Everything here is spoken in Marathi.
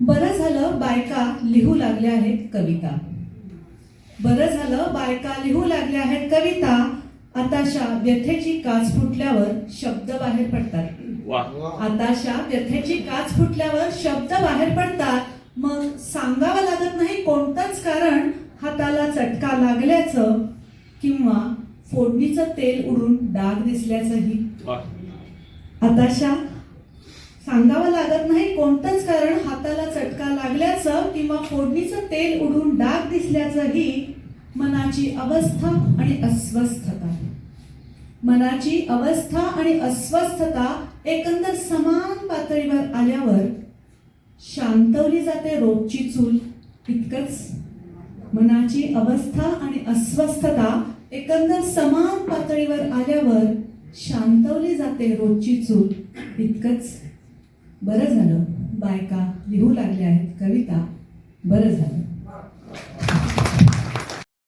बरं झालं बायका लिहू लागल्या आहेत कविता. बरं झालं बायका लिहू लागल्या आहेत कविता. आताशा व्यथेची काच फुटल्यावर शब्द बाहेर पडतात. आताशा व्यथेची काच फुटल्यावर शब्द बाहेर पडतात. मग सांगावं लागत नाही कोणतंच कारण हाताला चटका लागल्याचं किंवा फोडणीचं तेल उडून डाग दिसल्याचंही. आताशा सांगावं लागत नाही कोणतंच कारण हाताला चटका लागल्याचं किंवा फोडणीचं तेल उडून डाग दिसल्याचंही मनाची अवस्था आणि अस्वस्थता. मनाची अवस्था आणि अस्वस्थता एकंदर समान पातळीवर आल्यावर शांतवली जाते रोजची चूल. इतकंच. मनाची अवस्था आणि अस्वस्थता एकंदर समान पातळीवर आल्यावर शांतवली जाते रोजची चूल. इतकंच. बरं झालं. बायका लिहू लागल्या आहेत कविता. बरं झालं.